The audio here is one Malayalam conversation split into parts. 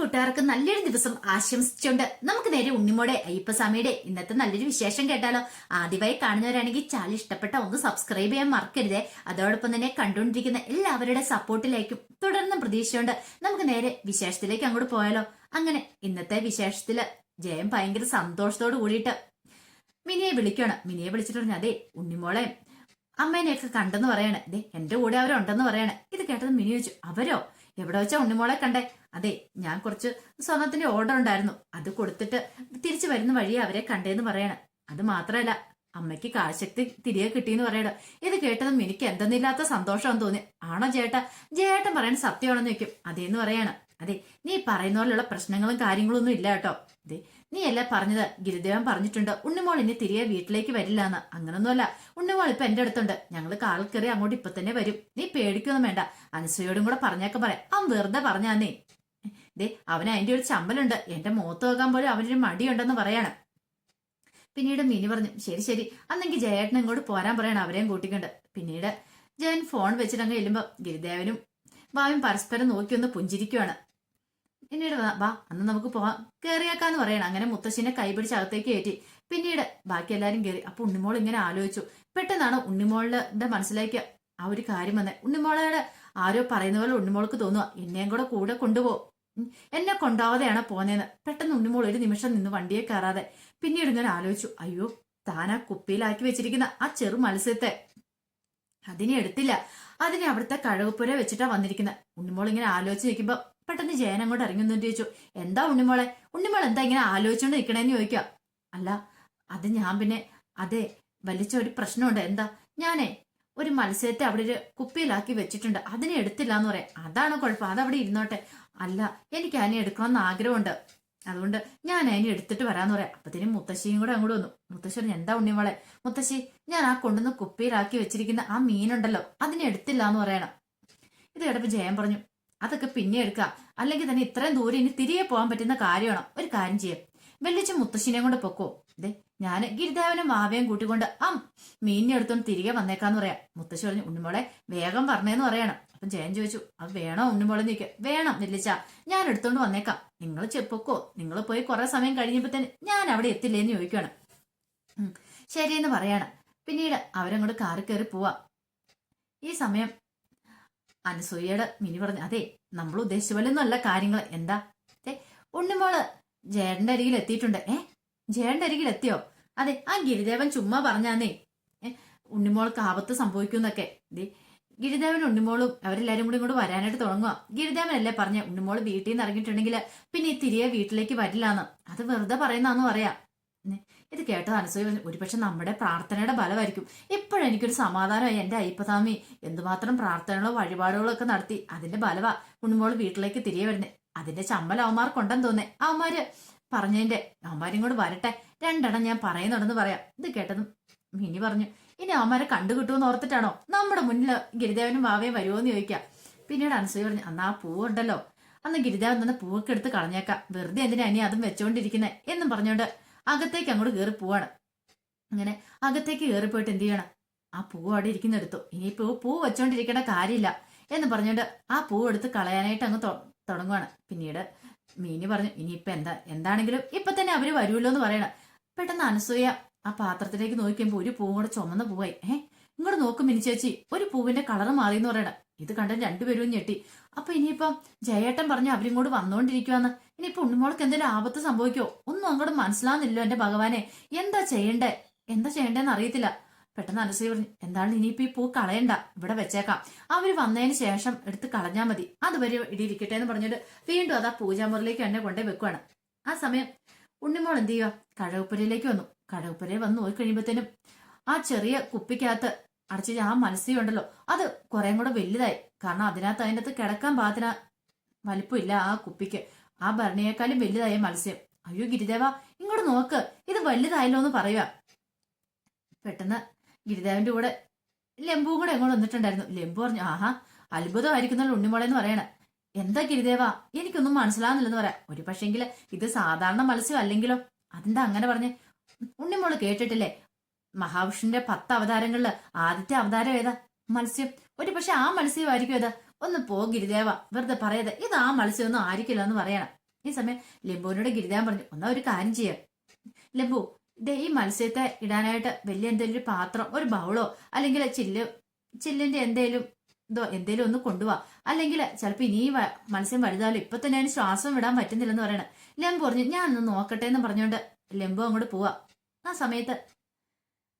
കൂട്ടുകാർക്ക് നല്ലൊരു ദിവസം ആശംസിച്ചുകൊണ്ട് നമുക്ക് നേരെ ഉണ്ണിമോടെ അയ്യപ്പസ്വാമിയുടെ ഇന്നത്തെ നല്ലൊരു വിശേഷം കേട്ടാലോ? ആദ്യമായി കാണുന്നവരാണെങ്കിൽ ചാനൽ ഇഷ്ടപ്പെട്ട ഒന്ന് സബ്സ്ക്രൈബ് ചെയ്യാൻ മറക്കരുതേ. അതോടൊപ്പം തന്നെ കണ്ടുകൊണ്ടിരിക്കുന്ന എല്ലാവരുടെ സപ്പോർട്ടിലേക്കും തുടർന്നും പ്രതീക്ഷയുണ്ട്. നമുക്ക് നേരെ വിശേഷത്തിലേക്ക് അങ്ങോട്ട് പോയാലോ? അങ്ങനെ ഇന്നത്തെ വിശേഷത്തിൽ ജയം ഭയങ്കര സന്തോഷത്തോട് കൂടിയിട്ട് മിനിയെ വിളിക്കണം. മിനിയെ വിളിച്ചിട്ട് പറഞ്ഞു അതെ ഉണ്ണിമോളെ അമ്മേനെയൊക്കെ കണ്ടെന്ന് പറയണേ. ദേ എന്റെ കൂടെ അവരുണ്ടെന്ന് പറയണേ. ഇത് കേട്ടത് മിനി ചോദിച്ചു അവരോ? എവിടെ വെച്ചാ ഉണ്ണിമോളെ കണ്ടേ? അതെ ഞാൻ കുറച്ച് സ്വർണത്തിന്റെ ഓർഡർ ഉണ്ടായിരുന്നു. അത് കൊടുത്തിട്ട് തിരിച്ചു വരുന്ന വഴി അവരെ കണ്ടേന്ന് പറയണ. അത് മാത്രല്ല അമ്മയ്ക്ക് കാശക്തി തിരികെ കിട്ടിയെന്ന് പറയണം. ഇത് കേട്ടതും എനിക്ക് എന്തെന്നില്ലാത്ത സന്തോഷം തോന്നി. ആണോ ചേട്ടാ? ജേട്ടൻ പറയണ സത്യമാണെന്ന് വെക്കും അതേന്ന് പറയാണ്. അതെ നീ പറയുന്ന പോലെയുള്ള പ്രശ്നങ്ങളും കാര്യങ്ങളും ഒന്നും ഇല്ല കേട്ടോ. അതെ നീ അല്ല പറഞ്ഞത്? ഗിരിദേവൻ പറഞ്ഞിട്ടുണ്ട്. ഉണ്ണിമോൾ ഇനി തിരികെ വീട്ടിലേക്ക് വരില്ല എന്ന് അങ്ങനൊന്നുമല്ല. ഉണ്ണിമോൾ ഇപ്പൊ എന്റെ അടുത്തുണ്ട്. ഞങ്ങൾ കാൽ കയറി അങ്ങോട്ട് ഇപ്പൊ തന്നെ വരും. നീ പേടിക്കൊന്നും വേണ്ട. അനുസയോടും കൂടെ പറഞ്ഞേക്കെ പറയാം. അവൻ വെറുതെ പറഞ്ഞാ നീ ദേ അവന് അതിന്റെ ഒരു ചമ്മലുണ്ട്. എന്റെ മുഖത്ത് നോക്കാൻ പോലും അവനൊരു മടിയുണ്ടെന്ന് പറയാണ്. പിന്നീട് മിനി പറഞ്ഞു ശരി ശരി. അന്നെങ്കിൽ ജയേട്ടൻ ഇങ്ങോട്ട് പോരാൻ പറയണം അവരെയും കൂട്ടിക്കൊണ്ട്. പിന്നീട് ജയൻ ഫോൺ വെച്ചിട്ടങ്ങ് ചെല്ലുമ്പോ ഗിരിദേവനും ബാവും പരസ്പരം നോക്കി ഒന്ന് പുഞ്ചിരിക്കുവാണ്. പിന്നീട് വാ, അന്ന് നമുക്ക് പോവാം. കയറിയേക്കാന്ന് പറയണം. അങ്ങനെ മുത്തശ്ശിനെ കൈപിടിച്ച് അകത്തേക്ക് കയറ്റി. പിന്നീട് ബാക്കി എല്ലാവരും കയറി അപ്പൊ ഉണ്ണിമോൾ ഇങ്ങനെ ആലോചിച്ചു. പെട്ടെന്നാണ് ഉണ്ണിമോളുടെ മനസ്സിലേക്ക് ആ ഒരു കാര്യം വന്നത് ഉണ്ണിമോളയുടെ ആരോ പറയുന്ന പോലെ ഉണ്ണിമോൾക്ക് തോന്നുക എന്നെയും കൂടെ കൂടെ കൊണ്ടുപോകും എന്നെ കൊണ്ടാവാതെയാണ് പോന്നേന്ന്. പെട്ടെന്ന് ഉണ്ണിമോൾ ഒരു നിമിഷം നിന്ന് വണ്ടിയെ കയറാതെ പിന്നീട് ഇങ്ങനെ ആലോചിച്ചു. അയ്യോ താൻ ആ കുപ്പിയിലാക്കി വെച്ചിരിക്കുന്ന ആ ചെറു മത്സ്യത്തെ അതിനെ എടുത്തില്ല. അതിനെ അവിടുത്തെ കഴകുപ്പുര വെച്ചിട്ടാ വന്നിരിക്കുന്നത് ഉണ്ണിമോൾ ഇങ്ങനെ ആലോചിച്ച് നിൽക്കുമ്പോ പെട്ടെന്ന് ജയൻ അങ്ങോട്ട് ഇറങ്ങി ചോദിച്ചു എന്താ ഉണ്ണിമോളെ? ഉണ്ണിമോൾ എന്താ ഇങ്ങനെ ആലോചിച്ചോണ്ട് നിൽക്കണേന്ന് ചോദിക്കുക അല്ല അത് ഞാൻ പിന്നെ അതെ വലിച്ച ഒരു പ്രശ്നമുണ്ട്. എന്താ? ഞാനേ ഒരു മത്സ്യത്തെ അവിടെ ഒരു കുപ്പിയിലാക്കി വെച്ചിട്ടുണ്ട്. അതിനെ എടുത്തില്ല എന്ന് പറയാം. അതാണ് കുഴപ്പം. അതവിടെ ഇരുന്നോട്ടെ. അല്ല എനിക്ക് അതിനെ എടുക്കണമെന്ന് ആഗ്രഹമുണ്ട്. അതുകൊണ്ട് ഞാൻ അതിനെ എടുത്തിട്ട് വരാന്ന് പറയാം. അപ്പത്തേനും മുത്തശ്ശിയും കൂടെ അങ്ങോട്ട് വന്നു. മുത്തശ്ശി പറഞ്ഞു എന്താ ഉണ്ണിമോളെ? മുത്തശ്ശി ഞാൻ ആ കൊണ്ടുവന്ന് കുപ്പിയിലാക്കി വെച്ചിരിക്കുന്ന ആ മീനുണ്ടല്ലോ അതിനെ എടുത്തില്ല എന്ന് പറയണം. ഇത് കേട്ടപ്പോ ജയൻ പറഞ്ഞു അതൊക്കെ പിന്നെ എടുക്കാം. അല്ലെങ്കിൽ തന്നെ ഇത്രയും ദൂരം ഇനി തിരികെ പോകാൻ പറ്റുന്ന കാര്യമാണോ? ഒരു കാര്യം ചെയ്യാം. വെള്ളിച്ച മുത്തശ്ശിനെ കൊണ്ട് പൊക്കോ. ദേ ഞാൻ ഗിരിദേവനും മാവയും കൂട്ടിക്കൊണ്ട് ആ മീനിനെ എടുത്തോണ്ട് തിരികെ വന്നേക്കാന്ന് പറയാം. മുത്തശ്ശി പറഞ്ഞു ഉണ്ണിമോളെ വേഗം പറഞ്ഞേന്ന് പറയണം. അപ്പൊ ജയൻ ചോദിച്ചു അത് വേണോ ഉണ്ണിമോളെ നിൽക്കുക വേണം വെല്ലിച്ച ഞാൻ എടുത്തോണ്ട് വന്നേക്കാം. നിങ്ങൾ ചെപ്പൊക്കോ നിങ്ങൾ പോയി കുറെ സമയം കഴിഞ്ഞപ്പോ തന്നെ ഞാൻ അവിടെ എത്തില്ലേന്ന് ചോദിക്കുകയാണ് ഉം, ശരിയെന്ന് പറയാണ്. പിന്നീട് അവരങ്ങോട്ട് കാറി കയറി പോവാ. ഈ സമയം അനസൂയയുടെ മിനി പറഞ്ഞു അതെ നമ്മൾ ഉദ്ദേശിച്ച പോലെ ഒന്നുമല്ല കാര്യങ്ങൾ. എന്താ? ഉണ്ണിമോൾ ജയന്റെ അരികിൽ എത്തിയിട്ടുണ്ട്. ഏ? ജയന്റെ അരികിൽ എത്തിയോ? അതെ ആ ഗിരിദേവൻ ചുമ്മാ പറഞ്ഞാന്നേ. ഉണ്ണിമോൾക്ക് ആപത്ത് സംഭവിക്കുന്നൊക്കെ ദേ ഗിരിദേവൻ ഉണ്ണിമോളും അവരെല്ലാരും കൂടി ഇങ്ങോട്ട് വരാനായിട്ട് തുടങ്ങുക ഗിരിദേവനല്ലേ പറഞ്ഞ ഉണ്ണിമോൾ വീട്ടിൽ നിന്ന് ഇറങ്ങിയിട്ടുണ്ടെങ്കിൽ പിന്നെ ഈ തിരികെ വീട്ടിലേക്ക് വരില്ലാന്ന്. അത് വെറുതെ പറയുന്നാന്ന് പറയാ. ഇത് കേട്ടത് അനസൂയ ഒരുപക്ഷെ നമ്മുടെ പ്രാർത്ഥനയുടെ ഫലമായിരിക്കും. എപ്പോഴും എനിക്കൊരു സമാധാനമായി എന്റെ അയ്യപ്പസ്വാമി എന്തുമാത്രം പ്രാർത്ഥനകളോ വഴിപാടുകളോ ഒക്കെ നടത്തി അതിന്റെ ഫലവാ ഉണ്ണിമോൾ വീട്ടിലേക്ക് തിരികെ വരുന്നത് അതിന്റെ ചമ്മൽ അവന്മാർക്കുണ്ടെന്ന് തോന്നേ അവന്മാര് പറഞ്ഞതിന്റെ അവന്മാരും കൂടെ വരട്ടെ. രണ്ടെണ്ണം ഞാൻ പറയുന്നുണ്ടെന്ന് പറയാം. ഇത് കേട്ടതും മിനി പറഞ്ഞു ഇനി അവന്മാരെ കണ്ടു കിട്ടുമെന്ന് ഓർത്തിട്ടാണോ? നമ്മുടെ മുന്നിൽ ഗിരിദേവനും വാവയും വരുമോ എന്ന് ചോദിക്കാം. പിന്നീട് അനസൂയ പറഞ്ഞു അന്ന് ആ പൂവുണ്ടല്ലോ അന്ന് ഗിരിദേവൻ തന്നെ പൂവൊക്കെ എടുത്ത് കളഞ്ഞേക്കാം. വെറുതെ എന്തിനാ ഇനി അതും വെച്ചോണ്ടിരിക്കുന്നത് എന്നും പറഞ്ഞോണ്ട് അകത്തേക്ക് അങ്ങോട്ട് കയറി പോവാണ്. അങ്ങനെ അകത്തേക്ക് കയറിപ്പോയിട്ട് എന്ത് ചെയ്യണം? ആ പൂ അവിടെ ഇരിക്കുന്നെടുത്തു. ഇനിയിപ്പോ പൂ വെച്ചോണ്ടിരിക്കേണ്ട കാര്യമില്ല എന്ന് പറഞ്ഞോണ്ട് ആ പൂ എടുത്ത് കളയാനായിട്ട് അങ്ങ് തുടങ്ങുവാണ്. പിന്നീട് മീനി പറഞ്ഞു ഇനിയിപ്പൊ എന്താ എന്താണെങ്കിലും ഇപ്പൊ തന്നെ അവർ വരുമല്ലോ എന്ന് പറയണം. പെട്ടെന്ന് അനസൂയ ആ പാത്രത്തിലേക്ക് നോക്കിയപ്പോ ഒരു പൂവും കൂടെ ചുമന്ന പൂവായി. ഏഹ് ഇങ്ങോട്ട് നോക്കും മിനി ചേച്ചി ഒരു പൂവിന്റെ കളർ മാറി എന്ന് പറയണം. ഇത് കണ്ട രണ്ടുപേരും ഞെട്ടി. അപ്പൊ ഇനിയിപ്പം ജയേട്ടൻ പറഞ്ഞു അവരിങ്ങോട്ട് വന്നോണ്ടിരിക്കുവാന്ന്. ഇനിയിപ്പോ ഉണ്ണിമോൾക്ക് എന്തെങ്കിലും ആപത്ത് സംഭവിക്കോ? ഒന്നും അങ്ങോട്ട് മനസ്സിലാവുന്നില്ലോ എന്റെ ഭഗവാനെ. എന്താ ചെയ്യണ്ടേ? എന്താ ചെയ്യണ്ടേന്ന് അറിയത്തില്ല. പെട്ടെന്ന് അനുസരി പറഞ്ഞു എന്താണ് ഇനിയിപ്പോ ഈ പൂ കളയണ്ട. ഇവിടെ വെച്ചേക്കാം. അവർ വന്നതിന് ശേഷം എടുത്ത് കളഞ്ഞാൽ മതി. അതുവരെ ഇടിയിരിക്കട്ടെ എന്ന് പറഞ്ഞിട്ട് വീണ്ടും അത് ആ പൂജാമുറിലേക്ക് എന്നെ കൊണ്ടേ വെക്കുവാണ്. ആ സമയം ഉണ്ണിമോൾ എന്ത് ചെയ്യുക കഴകുപ്പുരയിലേക്ക് വന്നു. കഴകുപ്പുരയിൽ വന്ന് പോയി കഴിയുമ്പോഴത്തേനും ആ ചെറിയ കുപ്പിക്കകത്ത് അടച്ച ആ മത്സ്യം ഉണ്ടല്ലോ. അത് കുറേം കൂടെ വലുതായി. കാരണം അതിനകത്ത് അതിന്റെ അകത്ത് കിടക്കാൻ പാകത്തിന് വലിപ്പമില്ല ആ കുപ്പിക്ക്. ആ ഭരണിയേക്കാളും വലുതായ മത്സ്യം. അയ്യോ ഗിരിദേവ ഇങ്ങോട്ട് നോക്ക്. ഇത് വലുതായല്ലോ എന്ന് പറയുക. പെട്ടെന്ന് ഗിരിദേവന്റെ കൂടെ ലെമ്പുവും കൂടെ എങ്ങോട്ട് വന്നിട്ടുണ്ടായിരുന്നു. ലെമ്പു പറഞ്ഞു ആഹാ അത്ഭുതമായിരിക്കുന്നല്ലോ ഉണ്ണിമോളെ എന്ന് പറയണ. എന്താ ഗിരിദേവ എനിക്കൊന്നും മനസ്സിലാവുന്നില്ലെന്ന് പറയാം. ഒരു പക്ഷെങ്കിൽ ഇത് സാധാരണ മത്സ്യം അല്ലെങ്കിലോ? അതെന്താ അങ്ങനെ പറഞ്ഞ്? ഉണ്ണിമോൾ കേട്ടിട്ടില്ലേ? മഹാവിഷ്ണുവിന്റെ പത്ത് അവതാരങ്ങളിൽ ആദ്യത്തെ അവതാരം ഏതാ? മത്സ്യം. ഒരു പക്ഷെ ആ മത്സ്യമായിരിക്കും ഏതാ? ഒന്ന് പോ ഗിരിദേവ. വെറുതെ പറയാതെ ഇത് ആ മത്സ്യമൊന്നും ആയിരിക്കില്ല എന്ന് പറയണം. ഈ സമയം ലംബുവിനോട് ഗിരിദേവൻ പറഞ്ഞു ഒന്നാ ഒരു കാര്യം ചെയ്യാം. ലംബു ദേ ഈ മത്സ്യത്തെ ഇടാനായിട്ട് വലിയ എന്തെങ്കിലും ഒരു പാത്രം ഒരു ബൗളോ അല്ലെങ്കിൽ ചില്ല് ചില്ലിന്റെ എന്തേലും ഇതോ എന്തേലും ഒന്ന് കൊണ്ടുപോവാ അല്ലെങ്കിൽ ചിലപ്പോൾ ഇനി മത്സ്യം വലുതാലും ഇപ്പൊ തന്നെ അതിന് ശ്വാസം വിടാൻ പറ്റുന്നില്ലെന്ന് പറയണ. ലംബു പറഞ്ഞു ഞാൻ ഒന്ന് നോക്കട്ടെ എന്ന് പറഞ്ഞുകൊണ്ട് ലംബു അങ്ങോട്ട് പോവാ. ആ സമയത്ത്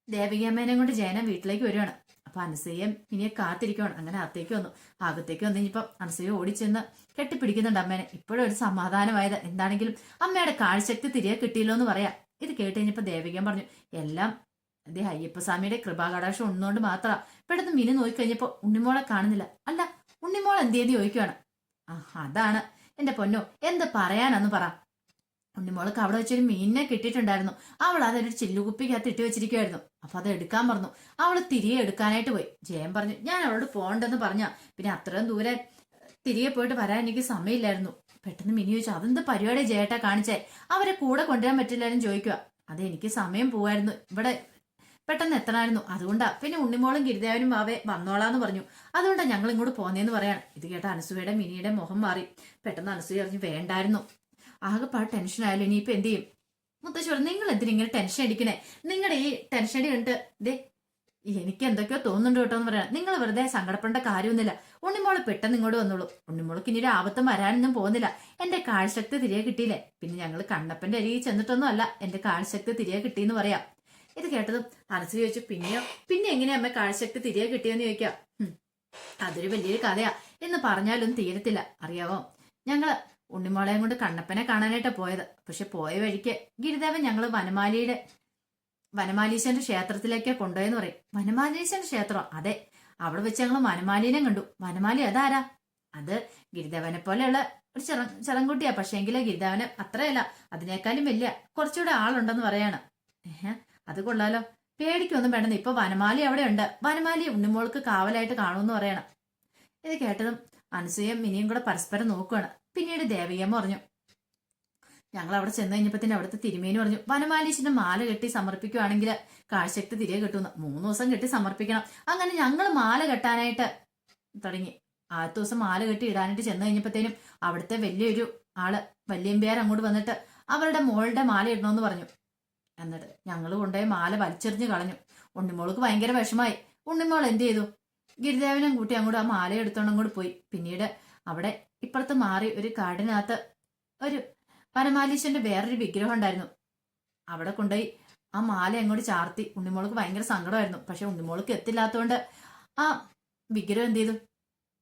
ദേവികമ്മേനെ കൊണ്ട് ജയനം വീട്ടിലേക്ക് വരുവാണ്. അപ്പൊ അനസൂയം ഇനിയെ കാത്തിരിക്കുവാണ്. അങ്ങനെ അകത്തേക്ക് വന്നു. അകത്തേക്ക് വന്നു ഇനിയിപ്പം അനസൂയ ഓടിച്ചെന്ന് കെട്ടിപ്പിടിക്കുന്നുണ്ട് അമ്മേനെ. ഇപ്പോഴും ഒരു സമാധാനമായത് എന്താണെങ്കിലും അമ്മയുടെ കാഴ്ചശക്തി തിരികെ കിട്ടിയല്ലോ എന്ന് പറയാം. ഇത് കേട്ട് കഴിഞ്ഞപ്പോ ദേവികൻ പറഞ്ഞു എല്ലാം അതേ അയ്യപ്പസ്വാമിയുടെ കൃപാകടാക്ഷം ഉണ്ണുകൊണ്ട് മാത്ര. പെട്ടെന്ന് മിനി നോക്കിക്കഴിഞ്ഞപ്പോ ഉണ്ണിമോളെ കാണുന്നില്ല. അല്ല ഉണ്ണിമോൾ എന്തേന്ന് ചോദിക്കുകയാണ് ആ അതാണ്. എന്റെ പൊന്നോ എന്ത് പറയാനാന്ന് പറ. ഉണ്ണിമോൾക്ക് അവിടെ വെച്ചൊരു മീനിനെ കിട്ടിയിട്ടുണ്ടായിരുന്നു. അവൾ അതൊരു ചില്ലുകുപ്പിക്കകത്ത് ഇട്ട് വെച്ചിരിക്കുമായിരുന്നു അപ്പൊ അത് എടുക്കാൻ പറഞ്ഞു. അവൾ തിരികെ എടുക്കാനായിട്ട് പോയി. ജയൻ പറഞ്ഞു ഞാൻ അവളോട് പോണ്ടെന്ന് പറഞ്ഞ. പിന്നെ അത്രയും ദൂരെ തിരികെ പോയിട്ട് വരാൻ എനിക്ക് സമയമില്ലായിരുന്നു. പെട്ടെന്ന് മിനി ചോദിച്ചു അതെന്ത് പരിപാടി ജയേട്ടാ കാണിച്ചേ? അവരെ കൂടെ കൊണ്ടുവരാൻ പറ്റില്ലായിരുന്നു ചോദിക്കുക അത് എനിക്ക് സമയം പോവായിരുന്നു. ഇവിടെ പെട്ടെന്ന് എത്തണമായിരുന്നു. അതുകൊണ്ടാ. പിന്നെ ഉണ്ണിമോളും ഗിരിദേവനും വാവേ വന്നോളാന്ന് പറഞ്ഞു. അതുകൊണ്ടാ ഞങ്ങൾ ഇങ്ങോട്ട് പോന്നേന്ന് പറയാണ്. ഇത് കേട്ട അനസൂയയുടെ മിനിയുടെ മുഖം മാറി. പെട്ടെന്ന് അനസൂയ പറഞ്ഞു വേണ്ടായിരുന്നു. ആകെപ്പാട് ടെൻഷൻ ആയാലും ഇനിയിപ്പോ എന്ത് ചെയ്യും? മുത്തശ്ശി നിങ്ങൾ എന്തിനാ ഇങ്ങനെ ടെൻഷൻ അടിക്കണേ? നിങ്ങളുടെ ഈ ടെൻഷൻ അടി കണ്ടിട്ട് ദേ എനിക്ക് എന്തൊക്കെയോ തോന്നുന്നുണ്ട് കേട്ടോ എന്ന് പറയാം. നിങ്ങൾ വെറുതെ സങ്കടപ്പെടേണ്ട കാര്യമൊന്നുമില്ല. ഉണ്ണിമോൾ പെട്ടെന്ന് ഇങ്ങോട്ട് വന്നോളൂ. ഉണ്ണിമോൾക്ക് ഇനി ഒരു ആപത്തും വരാനൊന്നും പോകുന്നില്ല. എന്റെ കാഴ്ചശക്തി തിരികെ കിട്ടിയില്ലേ? പിന്നെ ഞങ്ങൾ കണ്ണപ്പന്റെ അരികിൽ ചെന്നിട്ടൊന്നും അല്ല. എന്റെ കാഴ്ചശക്തി തിരികെ കിട്ടിയെന്ന് പറയാം. ഇത് കേട്ടതും മനസ്സിൽ ചോദിച്ചു പിന്നെയോ? പിന്നെ എങ്ങനെയാ അമ്മ കാഴ്ചശക്തി തിരികെ കിട്ടിയെന്ന് ചോദിക്കാം? അതൊരു വലിയൊരു കഥയാ. എന്ന് പറഞ്ഞാലൊന്നും തീരത്തില്ല. അറിയാവോ? ഞങ്ങൾ ഉണ്ണിമോളെയും കൊണ്ട് കണ്ണപ്പനെ കാണാനായിട്ടാ പോയത്. പക്ഷെ പോയ വഴിക്ക് ഗിരിദേവൻ ഞങ്ങൾ വനമാലിയുടെ വനമാലീശന്റെ ക്ഷേത്രത്തിലേക്ക് കൊണ്ടുപോയെന്ന് പറയും. വനമാലീശന്റെ ക്ഷേത്രം? അതെ. അവിടെ വെച്ച് ഞങ്ങൾ വനമാലിനെ കണ്ടു. വനമാലി അതാരാ? അത് ഗിരിദേവനെ പോലെയുള്ള ഒരു ചെറ ചെറങ്കുട്ടിയാ പക്ഷേ എങ്കിലും ഗിരിദേവന് അത്രയല്ല അതിനേക്കാളും വലിയ കുറച്ചുകൂടെ ആളുണ്ടെന്ന് പറയാണ്. ഏഹ് അത് കൊള്ളാലോ. പേടിക്കൊന്നും വേണ്ടെന്ന്. ഇപ്പൊ വനമാലി അവിടെ ഉണ്ട് വനമാലി ഉണ്ണിമോൾക്ക് കാവലായിട്ട് കാണുമെന്ന് പറയണം. ഇത് കേട്ടതും അനസൂയം മിനിയും കൂടെ പരസ്പരം നോക്കുകയാണ് പിന്നീട് ദേവികമ്മ പറഞ്ഞു ഞങ്ങൾ അവിടെ ചെന്ന് കഴിഞ്ഞപ്പോ അവിടുത്തെ തിരുമേനി പറഞ്ഞു വനമാലീശിന്റെ മാല കെട്ടി സമർപ്പിക്കുവാണെങ്കിൽ കാഴ്ചശക്തി തിരികെ കിട്ടുമെന്ന്. മൂന്ന് ദിവസം കെട്ടി സമർപ്പിക്കണം. അങ്ങനെ ഞങ്ങൾ മാല കെട്ടാനായിട്ട് തുടങ്ങി. ആദ്യത്തെ ദിവസം മാല കെട്ടി ഇടാനായിട്ട് ചെന്ന് കഴിഞ്ഞപ്പോഴത്തേനും അവിടുത്തെ വലിയൊരു ആൾ വല്യമ്പിയാർ അങ്ങോട്ട് വന്നിട്ട് അവരുടെ മോളുടെ മാല ഇടണമെന്ന് പറഞ്ഞു. എന്നിട്ട് ഞങ്ങൾ കൊണ്ടുപോയി മാല വലിച്ചെറിഞ്ഞ് കളഞ്ഞു. ഉണ്ണിമോൾക്ക് ഭയങ്കര വിഷമായി ഉണ്ണിമോൾ എന്ത് ചെയ്തു? ഗിരിദേവനും കൂട്ടി അങ്ങോട്ട് ആ മാല എടുത്തോണ്ട് അങ്ങോട്ട് പോയി. പിന്നീട് അവിടെ ഇപ്പുറത്ത് മാറി ഒരു കാടിനകത്ത് ഒരു വനമാലീശന്റെ വേറൊരു വിഗ്രഹം ഉണ്ടായിരുന്നു. അവിടെ കൊണ്ടുപോയി ആ മാല അങ്ങോട്ട് ചാർത്തി. ഉണ്ണിമോൾക്ക് ഭയങ്കര സങ്കടമായിരുന്നു. പക്ഷെ ഉണ്ണിമോൾക്ക് എത്തില്ലാത്തതുകൊണ്ട് ആ വിഗ്രഹം എന്ത് ചെയ്തു?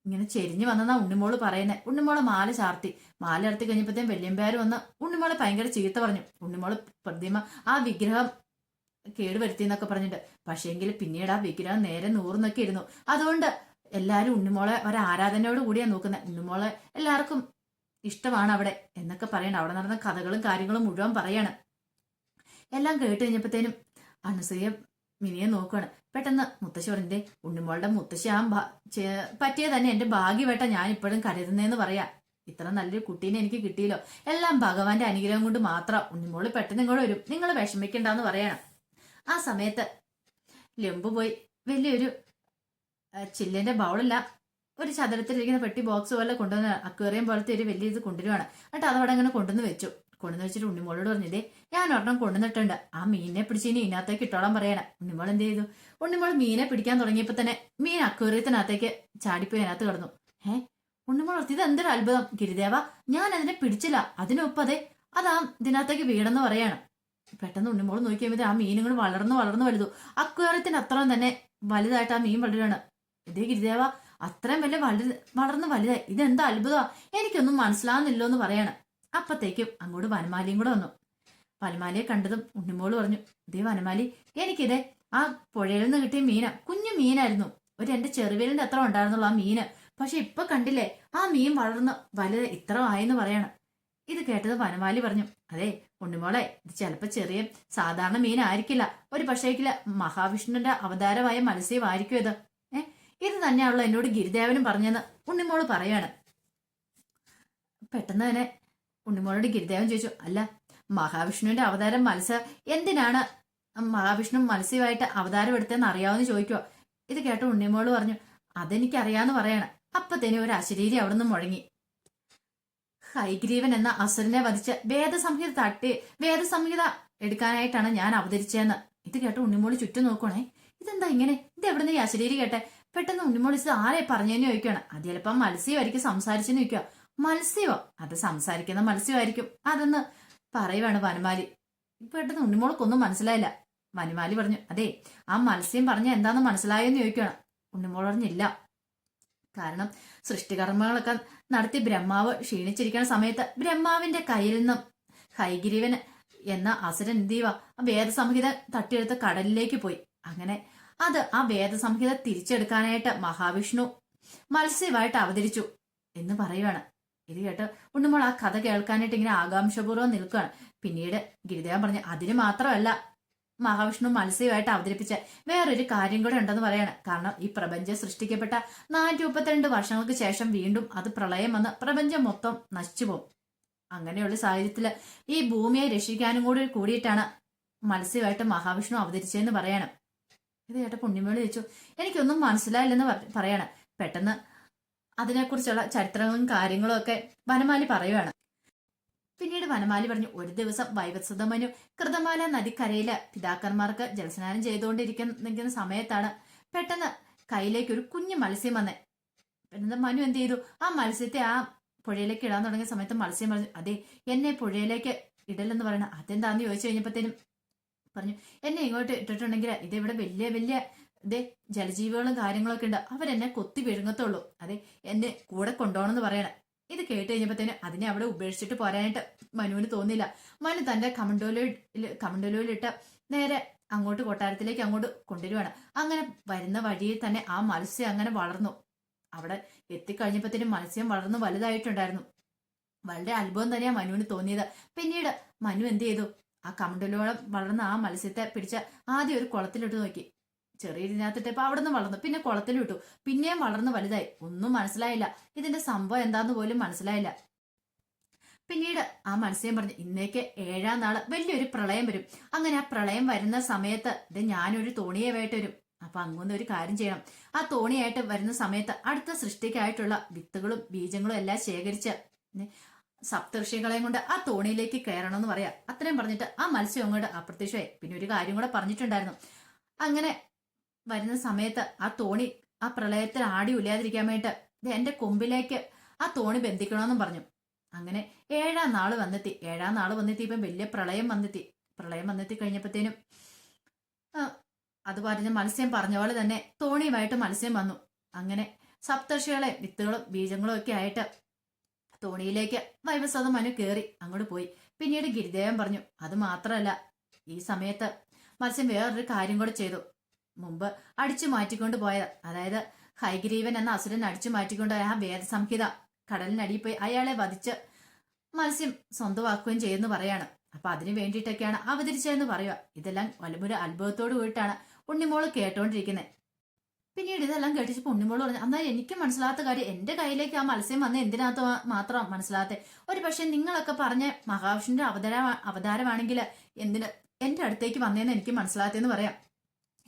ഇങ്ങനെ ചെരിഞ്ഞു വന്നെന്നാ ഉണ്ണിമോൾ പറയുന്നത് ഉണ്ണിമോളെ മാല ചാർത്തി. മാല എടുത്തു കഴിഞ്ഞപ്പോഴത്തേക്കും വെല്ലിയമ്പേര് വന്ന് ഉണ്ണിമോളെ ഭയങ്കര ചീത്ത പറഞ്ഞു. ഉണ്ണിമോൾ പ്രതിമ ആ വിഗ്രഹം കേടുവരുത്തി എന്നൊക്കെ പറഞ്ഞിട്ട്. പക്ഷേങ്കിൽ പിന്നീട് ആ വിഗ്രഹം നേരെ നൂറുന്നൊക്കെ ഇരുന്നു. അതുകൊണ്ട് എല്ലാരും ഉണ്ണിമോളെ ഒരു ആരാധനയോട് കൂടിയാ നോക്കുന്നത് ഉണ്ണിമോളെ എല്ലാവർക്കും ഇഷ്ടമാണ് അവിടെ എന്നൊക്കെ പറയണം. അവിടെ നടന്ന കഥകളും കാര്യങ്ങളും മുഴുവൻ പറയാണ്. എല്ലാം കേട്ട് കഴിഞ്ഞപ്പോഴത്തേനും അനസൂയ മിനിയെ നോക്കുകയാണ് പെട്ടെന്ന് മുത്തശ്ശി പറഞ്ഞേ ഉണ്ണിമോളുടെ മുത്തശ്ശി ആ പറ്റിയത് പറ്റിയ തന്നെ എന്റെ ഭാഗ്യവേട്ട ഞാൻ ഇപ്പോഴും കരുതുന്നതെന്ന് പറയാ. ഇത്ര നല്ലൊരു കുട്ടീനെ എനിക്ക് കിട്ടിയില്ലോ. എല്ലാം ഭഗവാന്റെ അനുഗ്രഹം കൊണ്ട് മാത്രം ഉണ്ണിമോൾ പെട്ടെന്ന് ഇങ്ങോട്ട് വരും. നിങ്ങൾ വിഷമിക്കണ്ടെന്ന് പറയണം. ആ സമയത്ത് ലെമ്പ് പോയി. വലിയൊരു ചില്ലിന്റെ ബൗളല്ല. ഒരു ചതുരത്തിലിരിക്കുന്ന പെട്ടി ബോക്സ് പോലെ കൊണ്ടുവന്ന് അക്വേറിയം പോലത്തെ ഒരു വലിയ ഇത് കൊണ്ടുവരുവാണ്. എന്നിട്ട് അതവിടെ അങ്ങനെ കൊണ്ടുവന്ന് വെച്ചു. കൊണ്ടുവന്ന് വെച്ചിട്ട് ഉണ്ണിമോളോട് പറഞ്ഞതേ ഞാൻ ഒരെണ്ണം കൊണ്ടുവന്നിട്ടുണ്ട്. ആ മീനിനെ പിടിച്ച് ഇനി ഇതിനകത്തേക്ക് ഇട്ടോളാൻ പറയണം. ഉണ്ണിമോൾ എന്ത് ചെയ്തു? ഉണ്ണിമോൾ മീനെ പിടിക്കാൻ തുടങ്ങിയപ്പോൾ തന്നെ മീൻ അക്വേറിയത്തിനകത്തേക്ക് ചാടിപ്പോയി അതിനകത്ത് കിടന്നു. ഏ ഉണ്ണിമോൾ ഇത് എന്തൊരു അത്ഭുതം. ഗിരിദേവ ഞാൻ അതിനെ പിടിച്ചില്ല. അതിനൊപ്പതെ അതെ അതാ ഇതിനകത്തേക്ക് വീടെന്ന് പറയാണ്. പെട്ടെന്ന് ഉണ്ണുമ്പോൾ നോക്കി കഴിയുമ്പോൾ ആ മീനുകൾ വളർന്നു വളർന്നു വലുതു. അക്വേറിയത്തിന് അത്രയും തന്നെ വലുതായിട്ട് ആ മീൻ വളരുകയാണ്. ഇതേ ഗിരിദേവ അത്രയും വലിയ വലുത് വളർന്ന് വലുതായി. ഇതെന്താ അത്ഭുതമാ. എനിക്കൊന്നും മനസ്സിലാവുന്നില്ല എന്ന് പറയാണ്. അപ്പത്തേക്കും അങ്ങോട്ട് വനമാലിയും കൂടെ വന്നു. വനമാലിയെ കണ്ടതും ഉണ്ണിമോൾ പറഞ്ഞു ഇതേ വനമാലി എനിക്കിതേ ആ പുഴയിൽ നിന്ന് കിട്ടിയ മീന. കുഞ്ഞു മീനായിരുന്നു. ഒരു എന്റെ ചെറുവേലിന്റെ അത്ര ഉണ്ടായിരുന്നുള്ളൂ ആ മീന്. പക്ഷെ ഇപ്പൊ കണ്ടില്ലേ ആ മീൻ വളർന്ന് വലുത് ഇത്ര ആയെന്ന് പറയണം. ഇത് കേട്ടത് വനമാലി പറഞ്ഞു അതെ ഉണ്ണിമോളെ ഇത് ചിലപ്പോ ചെറിയ സാധാരണ മീനായിരിക്കില്ല. ഒരു പക്ഷേക്കില്ല മഹാവിഷ്ണുവിന്റെ അവതാരമായ മത്സ്യമായിരിക്കും ഇത്. ഏ ഇത് തന്നെയാണല്ലോ എന്നോട് ഗിരിദേവനും പറഞ്ഞെന്ന് ഉണ്ണിമോൾ പറയാണ്. പെട്ടെന്ന് തന്നെ ഉണ്ണിമോളോട് ഗിരിദേവൻ ചോദിച്ചു അല്ല മഹാവിഷ്ണുവിന്റെ അവതാരം മത്സ്യ എന്തിനാണ് മഹാവിഷ്ണു മത്സ്യമായിട്ട് അവതാരം എടുത്തതെന്ന് അറിയാവുന്ന ചോദിക്കുവോ. ഇത് കേട്ട ഉണ്ണിമോൾ പറഞ്ഞു അതെനിക്കറിയാന്ന് പറയാണ്. അപ്പത്തേനും ഒരു അശരീരി അവിടുന്ന് മുഴങ്ങി. ഹൈഗ്രീവൻ എന്ന അസുരനെ വധിച്ച് വേദസംഹിത തട്ടി വേദസംഹിത എടുക്കാനായിട്ടാണ് ഞാൻ അവതരിച്ചതെന്ന്. ഇത് കേട്ട് ഉണ്ണിമോളി ചുറ്റും നോക്കണേ ഇതെന്താ ഇങ്ങനെ? ഇത് എവിടെ നിന്ന് ഈ അശരീരി കേട്ടെ? പെട്ടെന്ന് ഉണ്ണിമോളി ഇത് ആരെ പറഞ്ഞതിന് ചോദിക്കുകയാണ് അത് ചിലപ്പം മത്സ്യമായിരിക്കും സംസാരിച്ചെന്ന് ചോദിക്കുക മത്സ്യമോ? അത് സംസാരിക്കുന്ന മത്സ്യമായിരിക്കും. അതെന്ന് പറയുവാണ് വനമാലി. പെട്ടെന്ന് ഉണ്ണിമോൾക്കൊന്നും മനസ്സിലായില്ല. വനമാലി പറഞ്ഞു അതെ ആ മത്സ്യം പറഞ്ഞ എന്താന്ന് മനസ്സിലായോന്ന് ചോദിക്കുകയാണ് ഉണ്ണിമോൾ പറഞ്ഞില്ല. കാരണം സൃഷ്ടികർമ്മങ്ങളൊക്കെ നടത്തി ബ്രഹ്മാവ് ക്ഷീണിച്ചിരിക്കുന്ന സമയത്ത് ബ്രഹ്മാവിന്റെ കയ്യിൽ നിന്നും ഹൈഗിരിവൻ എന്ന അസുരൻ എന്ത് ചെയ്യുക ആ വേദസംഹിത തട്ടിയെടുത്ത് കടലിലേക്ക് പോയി. അങ്ങനെ അത് ആ വേദസംഹിത തിരിച്ചെടുക്കാനായിട്ട് മഹാവിഷ്ണു മത്സ്യമായിട്ട് അവതരിച്ചു എന്ന് പറയുവാണ്. ഇത് കേട്ട് ഉണ്ണുമ്പോൾ ആ കഥ കേൾക്കാനായിട്ട് ഇങ്ങനെ ആകാംക്ഷപൂർവം നിൽക്കുകയാണ് പിന്നീട് ഗിരിദേവൻ പറഞ്ഞു അതിന് മാത്രമല്ല മഹാവിഷ്ണു മത്സ്യമായിട്ട് അവതരിപ്പിച്ച വേറൊരു കാര്യം കൂടെ ഉണ്ടെന്ന് പറയാണ്. കാരണം ഈ പ്രപഞ്ചം സൃഷ്ടിക്കപ്പെട്ട നാനൂറ്റി മുപ്പത്തിരണ്ട് വർഷങ്ങൾക്ക് ശേഷം വീണ്ടും അത് പ്രളയം വന്ന് പ്രപഞ്ചം മൊത്തം നശിച്ചു പോകും. അങ്ങനെയുള്ള സാഹചര്യത്തിൽ ഈ ഭൂമിയെ രക്ഷിക്കാനും കൂടി കൂടിയിട്ടാണ് മത്സ്യമായിട്ട് മഹാവിഷ്ണു അവതരിച്ചതെന്ന് പറയാണ്. ഇത് കേട്ട പുണ്യമേളി ചോദിച്ചു എനിക്കൊന്നും മനസ്സിലായില്ലെന്ന് പറ- പറയാണ്. പെട്ടെന്ന് അതിനെക്കുറിച്ചുള്ള ചരിത്രങ്ങളും കാര്യങ്ങളും ഒക്കെ വനമാലി പറയുവാണ്. പിന്നീട് വനമാലി പറഞ്ഞു ഒരു ദിവസം വൈവത്സതമനു കൃതമാല നദിക്കരയിൽ പിതാക്കന്മാർക്ക് ജലസ്നാനം ചെയ്തുകൊണ്ടിരിക്കുന്ന സമയത്താണ് പെട്ടെന്ന് കയ്യിലേക്ക് ഒരു കുഞ്ഞു മത്സ്യം വന്നെ. പെട്ടെന്ന് മനു എന്ത് ചെയ്തു? ആ മത്സ്യത്തെ ആ പുഴയിലേക്ക് ഇടാൻ തുടങ്ങിയ സമയത്ത് മത്സ്യം പറഞ്ഞു അതെ എന്നെ പുഴയിലേക്ക് ഇടലെന്ന് പറയണം. അതെന്താന്ന് ചോദിച്ചു കഴിഞ്ഞപ്പോഴത്തേനും പറഞ്ഞു എന്നെ ഇങ്ങോട്ട് ഇട്ടിട്ടുണ്ടെങ്കിൽ ഇതിവിടെ വലിയ വലിയ ഇതേ ജലജീവികളും കാര്യങ്ങളൊക്കെ ഉണ്ട്. അവരെന്നെ കൊത്തി വിഴുങ്ങത്തുള്ളൂ. അതെ എന്നെ കൂടെ കൊണ്ടുപോകണമെന്ന് പറയണം. ഇത് കേട്ട് കഴിഞ്ഞപ്പോഴത്തേന് അതിനെ അവിടെ ഉപേക്ഷിച്ചിട്ട് പോരാനായിട്ട് മനുവിന് തോന്നിയില്ല. മനു തന്റെ കമണ്ടോലയിൽ കമണ്ടോലോയിലിട്ട് നേരെ അങ്ങോട്ട് കൊട്ടാരത്തിലേക്ക് അങ്ങോട്ട് കൊണ്ടുവരുവാണ്. അങ്ങനെ വരുന്ന വഴിയിൽ തന്നെ ആ മത്സ്യം അങ്ങനെ വളർന്നു. അവിടെ എത്തിക്കഴിഞ്ഞപ്പോഴത്തേനും മത്സ്യം വളർന്നു വലുതായിട്ടുണ്ടായിരുന്നു. വളരെ അത്ഭുതം തന്നെയാ മനുവിന് തോന്നിയത്. പിന്നീട് മനു എന്ത് ചെയ്തു? ആ കമണ്ടലോളം വളർന്ന ആ മത്സ്യത്തെ പിടിച്ച ആദ്യം ഒരു കുളത്തിലിട്ട് നോക്കി. ചെറിയ ഇപ്പൊ അവിടെ നിന്ന് വളർന്നു. പിന്നെ കുളത്തിൽ വിട്ടു പിന്നെയും വളർന്നു വലുതായി. ഒന്നും മനസ്സിലായില്ല. ഇതിന്റെ സംഭവം എന്താന്ന് പോലും മനസ്സിലായില്ല. പിന്നീട് ആ മത്സ്യം പറഞ്ഞു ഇന്നേക്ക് ഏഴാം നാൾ. വലിയൊരു പ്രളയം വരും. അങ്ങനെ ആ പ്രളയം വരുന്ന സമയത്ത് ഇത് ഞാനൊരു തോണിയുമായിട്ട് വരും അപ്പൊ അങ്ങൊന്നും ഒരു കാര്യം ചെയ്യണം. ആ തോണിയായിട്ട് വരുന്ന സമയത്ത് അടുത്ത സൃഷ്ടിക്കായിട്ടുള്ള വിത്തുകളും ബീജങ്ങളും എല്ലാം ശേഖരിച്ച് സപ്തഋഷികളെയും കൊണ്ട് ആ തോണിയിലേക്ക് കയറണം എന്ന് പറയാം. അത്രയും പറഞ്ഞിട്ട് ആ മത്സ്യം അങ്ങോട്ട് അപ്രത്യക്ഷമായി. പിന്നെ ഒരു കാര്യം കൂടെ പറഞ്ഞിട്ടുണ്ടായിരുന്നു. അങ്ങനെ വരുന്ന സമയത്ത് ആ തോണി ആ പ്രളയത്തിൽ ആടി ഉലയാതിരിക്കാൻ വേണ്ടിട്ട് എന്റെ കൊമ്പിലേക്ക് ആ തോണി ബന്ധിക്കണമെന്നും പറഞ്ഞു. അങ്ങനെ ഏഴാം നാൾ വന്നെത്തി. ഏഴാം നാൾ വന്നെത്തി ഇപ്പം വലിയ പ്രളയം വന്നെത്തി. പ്രളയം വന്നെത്തി കഴിഞ്ഞപ്പോഴത്തേനും അത് പറഞ്ഞ മത്സ്യം പറഞ്ഞ പോലെ തന്നെ തോണിയുമായിട്ട് മത്സ്യം വന്നു. അങ്ങനെ സപ്തർഷികളെ വിത്തുകളും ബീജങ്ങളും ഒക്കെ ആയിട്ട് തോണിയിലേക്ക് വൈവസ്വതം മനു കയറി അങ്ങോട്ട് പോയി. പിന്നീട് ഗിരിദേവൻ പറഞ്ഞു അത് മാത്രമല്ല ഈ സമയത്ത് മത്സ്യം വേറൊരു കാര്യം കൂടെ ചെയ്തു. മുമ്പ് അടിച്ചു മാറ്റിക്കൊണ്ട് പോയത്. അതായത് ഹൈഗ്രീവൻ എന്ന അസുരൻ അടിച്ചു മാറ്റിക്കൊണ്ട് ആ വേദസംഹിത. കടലിനടിയിൽ പോയി അയാളെ വധിച്ച് മത്സ്യം സ്വന്തമാക്കുകയും ചെയ്യുന്ന പറയാണ്. അപ്പൊ അതിനു വേണ്ടിയിട്ടൊക്കെയാണ് അവതരിച്ചതെന്ന് പറയുക. ഇതെല്ലാം വലുമൊരു അത്ഭുതത്തോട് കൂടിയിട്ടാണ് ഉണ്ണിമോൾ കേട്ടോണ്ടിരിക്കുന്നത് പിന്നീട് ഇതെല്ലാം കേട്ടിച്ചപ്പോൾ ഉണ്ണിമോൾ പറഞ്ഞു എന്നാൽ എനിക്ക് മനസ്സിലാത്ത കാര്യം എന്റെ കയ്യിലേക്ക് ആ മത്സ്യം വന്ന് എന്തിനകത്ത് മാത്രം മനസ്സിലാത്ത ഒരു പക്ഷെ നിങ്ങളൊക്കെ പറഞ്ഞ മഹാവിഷ്ണുവിന്റെ അവതാര അവതാരമാണെങ്കിൽ എന്തിന് എന്റെ അടുത്തേക്ക് വന്നേന്ന് എനിക്ക് മനസ്സിലാത്തെന്ന് പറയാം.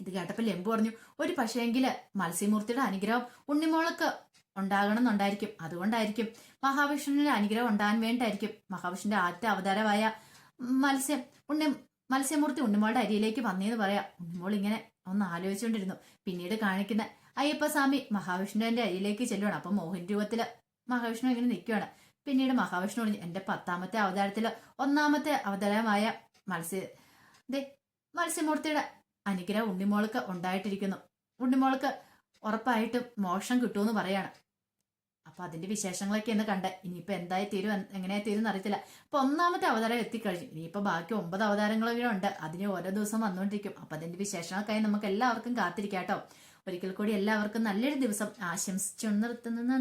ഇത് കേട്ടപ്പോൾ ലെമ്പു പറഞ്ഞു ഒരു പക്ഷേങ്കിൽ മത്സ്യമൂർത്തിയുടെ അനുഗ്രഹം ഉണ്ണിമോളക്ക് ഉണ്ടാകണം എന്നുണ്ടായിരിക്കും അതുകൊണ്ടായിരിക്കും മഹാവിഷ്ണുവിന്റെ അനുഗ്രഹം ഉണ്ടാകാൻ വേണ്ടിയിട്ടായിരിക്കും മഹാവിഷ്ണുവിന്റെ ആദ്യത്തെ അവതാരമായ മത്സ്യം ഉണ്ണി മത്സ്യമൂർത്തി ഉണ്ണിമോളുടെ അരിയിലേക്ക് വന്നേന്ന് പറയാം. ഉണ്ണിമോൾ ഇങ്ങനെ ഒന്ന് ആലോചിച്ചുകൊണ്ടിരുന്നു. പിന്നീട് കാണിക്കുന്ന അയ്യപ്പസ്വാമി മഹാവിഷ്ണുവിന്റെ അരിയിലേക്ക് ചെല്ലുവാണ്. അപ്പൊ മോഹൻ രൂപത്തിൽ മഹാവിഷ്ണു ഇങ്ങനെ നിൽക്കുകയാണ് പിന്നീട് മഹാവിഷ്ണു പറഞ്ഞു എന്റെ പത്താമത്തെ അവതാരത്തിൽ ഒന്നാമത്തെ അവതാരമായ മത്സ്യ ദേ മത്സ്യമൂർത്തിയുടെ അനുഗ്രഹം ഉണ്ണിമോൾക്ക് ഉണ്ടായിട്ടിരിക്കുന്നു. ഉണ്ണിമോൾക്ക് ഉറപ്പായിട്ടും മോക്ഷം കിട്ടുമെന്ന് പറയാണ്. അപ്പൊ അതിന്റെ വിശേഷങ്ങളൊക്കെ എന്ന് കണ്ട്. ഇനിയിപ്പോ എന്തായി തീരും? എങ്ങനെയാ എങ്ങനെയായി തീരും അറിയത്തില്ല. അപ്പൊ ഒന്നാമത്തെ അവതാരം എത്തിക്കഴിഞ്ഞു. ഇനിയിപ്പോ ബാക്കി ഒമ്പത് അവതാരങ്ങളൊക്കെ ഉണ്ട്. അതിന് ഓരോ ദിവസം വന്നുകൊണ്ടിരിക്കും അപ്പൊ അതിന്റെ വിശേഷങ്ങൾക്കായി നമുക്ക് എല്ലാവർക്കും കാത്തിരിക്കാം കേട്ടോ. ഒരിക്കൽ കൂടി എല്ലാവർക്കും നല്ലൊരു ദിവസം ആശംസിച്ചു നിർത്തുന്ന